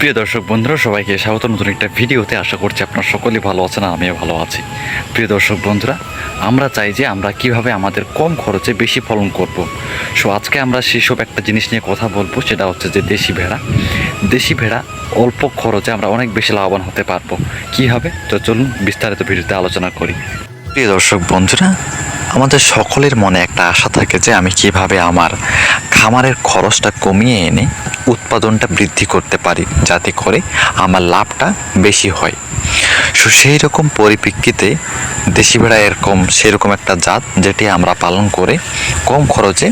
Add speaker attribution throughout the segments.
Speaker 1: প্রিয় দর্শক বন্ধুরা, সবাইকে স্বাগত। নতুন একটা ভিডিওতে আশা করছি আপনারা সকলেই ভালো আছেন, আমিও ভালো আছি। প্রিয় দর্শক বন্ধুরা, আমরা চাই যে আমরা কীভাবে আমাদের কম খরচে বেশি ফলন করব। সো আজকে আমরা সেসব একটা জিনিস নিয়ে কথা বলব, সেটা হচ্ছে যে দেশি ভেড়া। দেশি ভেড়া অল্প খরচে আমরা অনেক বেশি লাভবান হতে পারব। কীভাবে তো চলুন বিস্তারিত ভিডিওতে আলোচনা করি। প্রিয় দর্শক বন্ধুরা, আমাদের সকলের মনে একটা আশা থাকে যে আমি কীভাবে আমার খামারের খরচটা কমিয়ে এনে উৎপাদনটা বৃদ্ধি করতে পারি, যাতে করে আমার লাভটা বেশি হয়। সো সেই রকম পরিপ্রেক্ষিতে দেশি ভেড়া এরকম, সেরকম একটা জাত যেটি আমরা পালন করে কম খরচে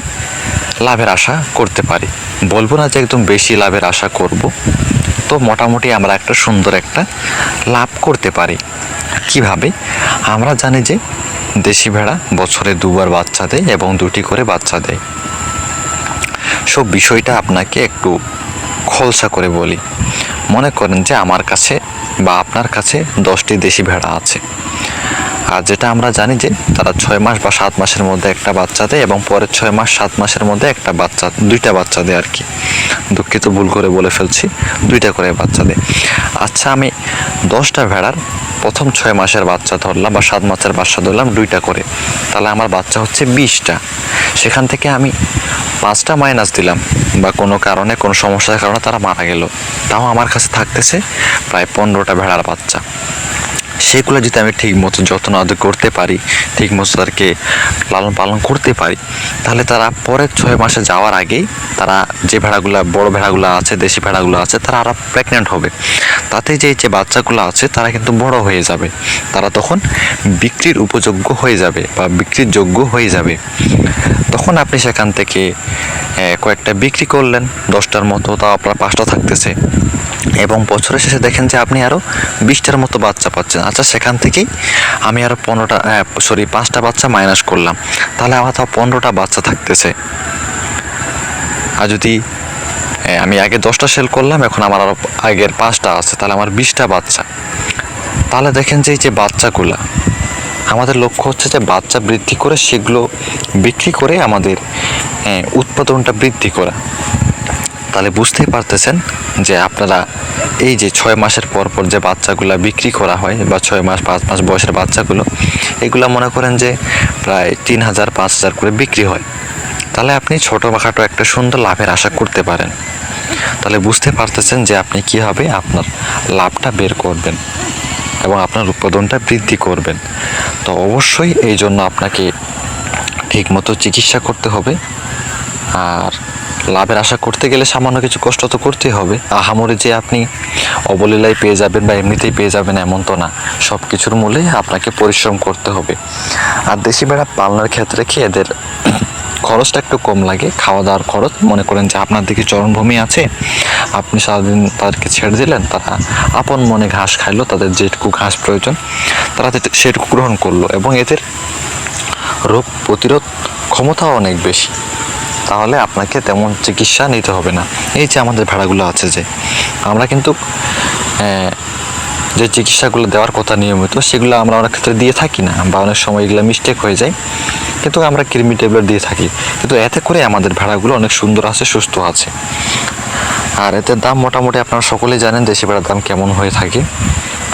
Speaker 1: লাভের আশা করতে পারি। বলব না যে একদম বেশি লাভের আশা করব, তো মোটামুটি আমরা একটা সুন্দর একটা লাভ করতে পারি। কীভাবে? আমরা জানি যে দেশি ভেড়া বছরে দুবার বাচ্চা দেয় এবং দুটি করে বাচ্চা দেয়। সব বিষয়টা আপনাকে একটু খোলসা করে বলি। মনে করেন যে আমার কাছে বা আপনার কাছে দশটি দেশি ভেড়া আছে। আর যেটা আমরা জানি যে তারা ছয় মাস বা সাত মাসের মধ্যে একটা বাচ্চা দেয় এবং পরের ছয় মাস, সাত মাসের মধ্যে একটা বাচ্চা, দুইটা বাচ্চা দেয় আর কি। দুঃখিত, ভুল করে বলে ফেলছি। দুইটা করে বাচ্চা দেয়। আচ্ছা আমি দশটা ভেড়ার প্রথম ছয় মাসের বাচ্চা ধরলাম বা সাত মাসের বাচ্চা ধরলাম দুইটা করে। তাহলে আমার বাচ্চা হচ্ছে বিশটা। সেখান থেকে আমি পাঁচটা মাইনাস দিলাম বা কোনো কারণে, কোনো সমস্যার কারণে তারা মারা গেল। তাও আমার কাছে থাকতেছে প্রায় পনেরোটা ভেড়ার বাচ্চা। সেগুলো যদি আমি ঠিক মতো যত্ন আদর করতে পারি ঠিক মতো তাদেরকে লালন পালন করতে পারি, তাহলে তারা পরের ছয় মাসে যাওয়ার আগেই তারা যে ভেড়াগুলো, বড় ভেড়াগুলো আছে, দেশি ভেড়াগুলো আছে, তারা আরও প্রেগনেন্ট হবে। তাতে যে যে বাচ্চাগুলো আছে, তারা কিন্তু বড় হয়ে যাবে। তারা তখন বিক্রির উপযোগ্য হয়ে যাবে বা বিক্রির যোগ্য হয়ে যাবে। তখন আপনি সেখান থেকে কয়েকটা বিক্রি করলেন, দশটার মতো, তাও আপনার পাঁচটা থাকতেছে। এবং বছরের শেষে দেখেন যে আপনি আরও বিশটার মতো বাচ্চা পাচ্ছেন। আচ্ছা সেখান থেকেই আমি আরও পনেরোটা সরি পাঁচটা বাচ্চা মাইনাস করলাম। তাহলে আমার তাও পনেরোটা বাচ্চা থাকতেছে। আর যদি আমি আগে দশটা সেল করলাম, এখন আমার আরও আগের পাঁচটা আছে, তাহলে আমার বিশটা বাচ্চা। তাহলে দেখেন যে এই যে বাচ্চাগুলা আমাদের লক্ষ্য হচ্ছে যে বাচ্চা বৃদ্ধি করে সেগুলো বিক্রি করে আমাদের এ, উৎপাদনটা বৃদ্ধি করা। তাহলে বুঝতেই পারতেছেন যে আপনারা এই যে ছয় মাসের পর পর যে বাচ্চাগুলো বিক্রি করা হয় বা ছয় মাস পাঁচ মাস বয়সের বাচ্চাগুলো এগুলো মনে করেন যে প্রায় তিন হাজার পাঁচ হাজার করে বিক্রি হয়। তাহলে আপনি ছোটোখাটো একটা সুন্দর লাভের আশা করতে পারেন। তাহলে বুঝতে পারতেছেন যে আপনি কীভাবে আপনার লাভটা বের করবেন। এবং আপনার উৎপাদনটা বৃদ্ধি করবেন। তো অবশ্যই এই জন্য আপনাকে ঠিকমতো চিকিৎসা করতে হবে। আর লাভের আশা করতে গেলে সামান্য কিছু কষ্ট তো করতেই হবে। আহামরি যে আপনি অবলীলায় পেয়ে যাবেন বা এমনিতেই পেয়ে যাবেন এমন তো না। সব কিছুর মূলে আপনাকে পরিশ্রম করতে হবে। আর দেশি ভেড়া পালনের ক্ষেত্রে কি এদের খরচটা একটু কম লাগে খাওয়া দাওয়ার খরচ। মনে করেন যে আপনার দিকে চরণভূমি আছে, আপনি সারাদিন তাদেরকে ছেড়ে দিলেন, তারা আপন মনে ঘাস খাইলো, তাদের যেটুকু ঘাস প্রয়োজন, তারা সেটুকু গ্রহণ করল এবং এদের রোগ প্রতিরোধ ক্ষমতাও অনেক বেশি। তাহলে আপনাকে তেমন চিকিৎসা নিতে হবে না। এই যে আমাদের ভেড়াগুলো আছে যে, আমরা কিন্তু যে চিকিৎসাগুলো দেওয়ার কথা নিয়মিত, সেগুলো আমরা অনেক ক্ষেত্রে দিয়ে থাকি না, বা অনেক সময় এগুলো মিস্টেক হয়ে যায়। কিন্তু আমরা কৃমি ট্যাবলেট দিয়ে থাকি। কিন্তু এতে করে আমাদের ভেড়াগুলো অনেক সুন্দর আছে, সুস্থ আছে। আর এদের দাম মোটামুটি আপনারা সকলেই জানেন দেশি ভেড়ার দাম কেমন হয়ে থাকে।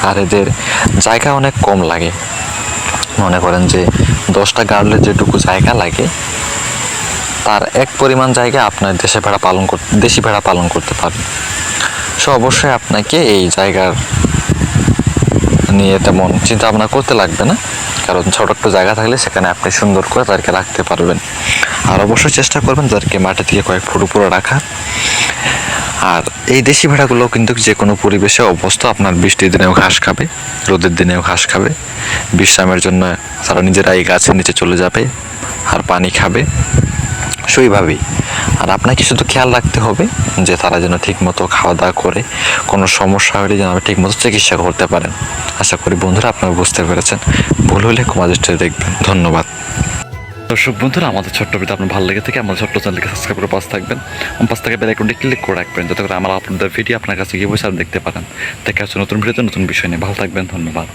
Speaker 1: আর এদের জায়গা অনেক কম লাগে। মনে করেন যে দশটা গার্লের যেটুকু জায়গা লাগে, তার এক পরিমাণ জায়গা আপনার দেশে ভেড়া পালন করতে দেশি ভেড়া পালন করতে পারবেন সো অবশ্যই আপনাকে এই জায়গার নিয়ে তেমন চিন্তা ভাবনা করতে লাগবে না। কারণ ছোট একটু জায়গা থাকলে সেখানে আপনি সুন্দর করে তাদেরকে রাখতে পারবেন। আর অবশ্যই চেষ্টা করবেন তাদেরকে মাটি থেকে কয়েক ফুট উপরে রাখা। আর এই দেশি ভেড়াগুলো কিন্তু যে কোনো পরিবেশে অবস্থা আপনার বৃষ্টির দিনেও ঘাস খাবে, রোদের দিনেও ঘাস খাবে। বিশ্রামের জন্য তারা নিজেরা এই গাছের নিচে চলে যাবে আর পানি খাবে। সেইভাবেই আর আপনাকে শুধু খেয়াল রাখতে হবে যে তারা যেন ঠিকমতো খাওয়া দাওয়া করে, কোনো সমস্যা হলে যেন আপনি ঠিকমতো চিকিৎসা করতে পারেন। আশা করি বন্ধুরা আপনারা বুঝতে পেরেছেন। ভুল হলে দৃষ্টিতে দেখবেন। ধন্যবাদ। দর্শক বন্ধুরা, আমাদের ছোট্ট ভিডিও আপনার ভালো লেগে থেকে, আমাদের ছোট্ট চ্যানেলকে সাবস্ক্রাইব করে পাশ থাকবেন। এবং পাশ থেকে বেল আইকনটি ক্লিক করে রাখবেন, যাতে করে আমার আপলোডের ভিডিও আপনার কাছে গিয়ে বসে দেখতে পারেন। দেখা হচ্ছে নতুন ভিডিওতে নতুন বিষয় নিয়ে। ভালো থাকবেন, ধন্যবাদ।